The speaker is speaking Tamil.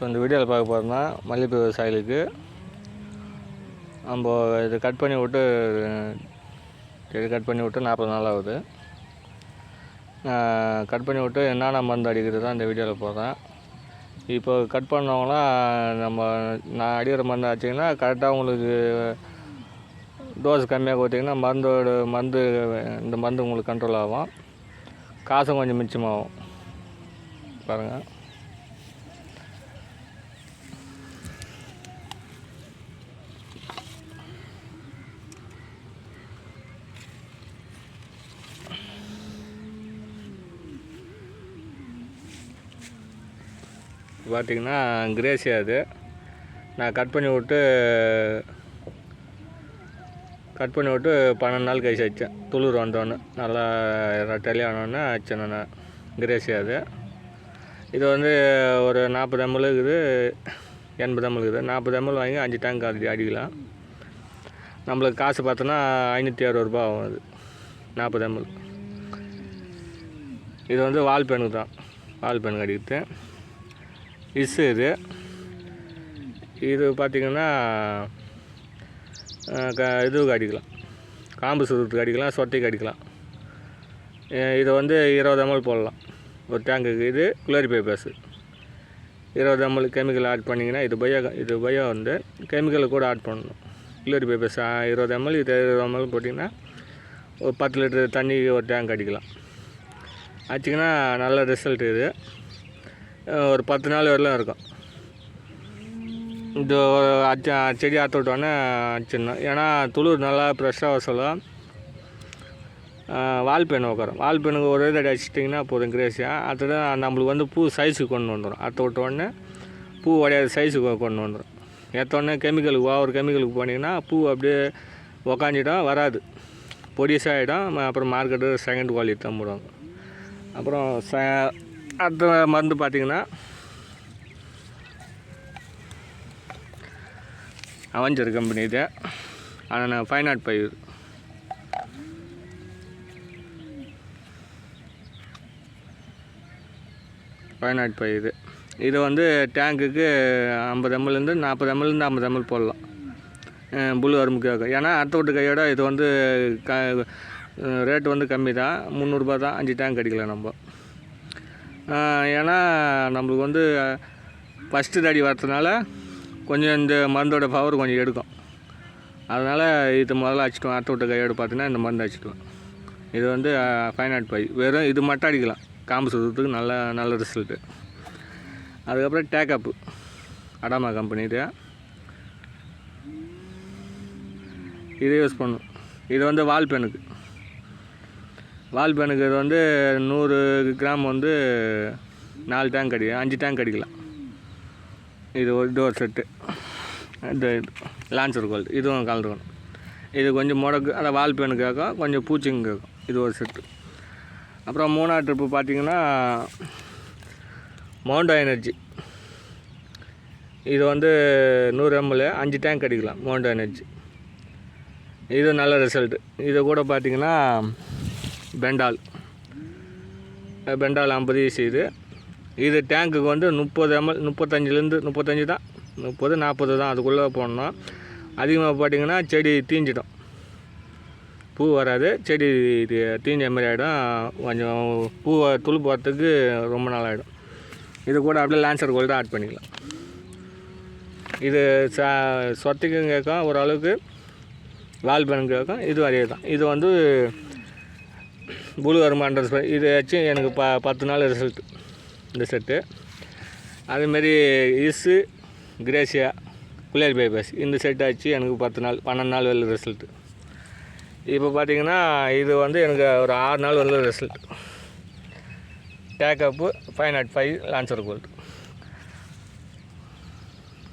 இப்போ இந்த வீடியோவில் பார்க்க போகிறோம்னா மல்லிகைப்பூ விவசாயிகளுக்கு நம்ம இது கட் பண்ணி விட்டு செடி கட் பண்ணி விட்டு நாற்பது நாள் ஆகுது. கட் பண்ணி விட்டு என்னென்ன மருந்து அடிக்கிறது தான் இந்த வீடியோவில் போகிறேன் இப்போ கட் பண்ணவங்களாம் நம்ம நான் அடிக்கிற மருந்து ஆச்சுங்கன்னா கரெக்டாக உங்களுக்கு டோஸ் கம்மியாக கொடுத்தீங்கன்னா மருந்தோட மருந்து இந்த மருந்து உங்களுக்கு கண்ட்ரோல் ஆகும். காசும் கொஞ்சம் மிச்சமாகும். பாருங்கள் பார்த்திங்கன்னா கிரேசி அது. நான் கட் பண்ணி விட்டு கட் பண்ணி விட்டு பன்னெண்டு நாள் கழிச்சு வச்சேன் துளிர் வந்தோன்னு. நல்லா ரெட்டலி வச்சேன் நான். கிரேசியா அது. இது வந்து ஒரு நாற்பது எம்எல் இருக்குது. எண்பது எம்எல் இருக்குது. நாற்பது எம்எல் வாங்கி அஞ்சு டேங்க் அடி அடிக்கலாம். நம்மளுக்கு காசு பார்த்தோன்னா ஐநூற்றி அறுபது ரூபா ஆகும் அது. நாற்பது எம்எல் இது வந்து வால் பெனுக்கு தான். வால் பெனுக்கு அடிக்கிறது. இஸ்ஸு இது. இது பார்த்திங்கன்னா க இதுக்கு அடிக்கலாம் காம்பு சுருத்துக்கு அடிக்கலாம் சொத்தைக்கு அடிக்கலாம் இது வந்து இருபது எம்எல் போடலாம். ஒரு டேங்குக்கு இது குளோரி பேப்பர்ஸு இருபது எம்எல் கெமிக்கல் ஆட் பண்ணிங்கன்னா இது பயோ இது பயோ வந்து கெமிக்கல் கூட ஆட் பண்ணணும். குளோரி பேப்பர்ஸ் இருபது எம்எல் இது இருபது எம்எல் போட்டிங்கன்னா ஒரு பத்து லிட்டர் தண்ணி ஒரு டேங்க் அடிக்கலாம். ஆச்சுங்கன்னா நல்ல ரிசல்ட் இது. ஒரு பத்து நாள் வரலாம் இருக்கும். இது அச்ச செடி அறுத்து விட்டோன்னே அடிச்சிடணும் ஏன்னா துளிர் நல்லா ஃப்ரெஷ்ஷாக வர சொல்ல வால் பெண் உட்காரும். வால் பெண்ணுக்கு ஒரே தடவை அடிச்சிட்டிங்கன்னா போதும் கிரேஸியாக அடுத்தது நம்மளுக்கு வந்து பூ சைஸுக்கு கொண்டு வந்துடும் அறுத்து விட்ட உடனே பூ உடையாத சைஸுக்கு கொண்டு வந்துடும் ஏற்றோடனே கெமிக்கலுக்கு ஓவர் கெமிக்கலுக்கு போனீங்கன்னா பூ அப்படியே உக்காஞ்சிடும் வராது. பொடிசாகிடும் அப்புறம் மார்க்கெட்டு செகண்ட் குவாலிட்டி தான் போடுவாங்க. அப்புறம் ச அடுத்த மருந்து பார்த்தீங்கன்னா அவஞ்சர் கம்பெனி இது. ஆனால் five naught five five naught five இது. இது வந்து டேங்க்குக்கு ஐம்பது எம்எல்லேருந்து நாற்பது எம்எல்லேருந்து ஐம்பது எம்எல் போடலாம். புல் அரும்புக்காக ஏன்னா அடுத்த விட்டு கையோட இது வந்து க ரேட்டு வந்து கம்மி தான் முந்நூறுரூபா தான் அஞ்சு டேங்க் அடிக்கலாம் நம்ம. ஏன்னா நம்மளுக்கு வந்து ஃபஸ்ட்டு தடி வரதுனால கொஞ்சம் இந்த மருந்தோட பவர் கொஞ்சம் எடுக்கும். அதனால் இது முதல்ல அடிச்சிட்டோம் அடுத்த விட்ட கையோடு பார்த்தீங்கன்னா இந்த மருந்து அடிச்சிட்டோம் இது வந்து ஃபைவ் நாட் ஃபைவ் வெறும் இது மட்டும் அடிக்கலாம். காம்பு சுற்றுறதுக்கு நல்ல நல்ல ரிசல்ட்டு அதுக்கப்புறம் டேக்கப்பு அடாமா கம்பெனி இது. யூஸ் பண்ணும் இது வந்து வால் பெனுக்கு வால் பேனுக்கு இது வந்து நூறு கிராம் வந்து நாலு டேங்க் அடி அஞ்சு டேங்க் அடிக்கலாம். இது ஒரு டோர் செட்டு இந்த லான்சர் கோல்டு இதுவும் கலந்துக்கணும். இது கொஞ்சம் முடக்கு அந்த வால் கேட்கும் கொஞ்சம் பூச்சிங்க கேட்கும் இது ஒரு செட்டு அப்புறம் மூணாவது ட்ரிப்பு பார்த்தீங்கன்னா மவுண்டோ எனர்ஜி இது வந்து நூறு எம்எல் அஞ்சு டேங்க் அடிக்கலாம் மவுண்டோ எனர்ஜி இது நல்ல ரிசல்ட்டு இது கூட பார்த்திங்கன்னா பெண்டால். பெண்டால் ஐம்பது ஈசி இது இது டேங்க்குக்கு வந்து முப்பது எம்எல் முப்பத்தஞ்சிலேருந்து முப்பத்தஞ்சு தான். முப்பது நாற்பது தான் அதுக்குள்ளே போடணும். அதிகமாக போட்டிங்கன்னா செடி தீஞ்சிடும். பூ வராது செடி இது தீஞ்ச மாதிரி ஆகிடும் கொஞ்சம் பூ துளு போகிறதுக்கு ரொம்ப நாள் ஆகிடும் இது கூட அப்படியே லான்சர் தான் ஆட் பண்ணிக்கலாம். இது ச சொத்தைக்கும் கேட்கும் ஓரளவுக்கு வால் கேட்கும் இது அதே தான். இது வந்து புழு வருமானது இது எனக்கு ப பத்து நாள் ரிசல்ட் இந்த செட்டு அதேமாரி இஸ்ஸு கிரேசியா குளியல் பைபாஸ் இந்த செட் ஆச்சு எனக்கு பத்து நாள் பன்னெண்டு நாள் வரல ரிசல்ட்டு இப்போ பார்த்தீங்கன்னா இது வந்து எனக்கு ஒரு ஆறு நாள் வரல result டேக்கப்பு five naught five lancer gold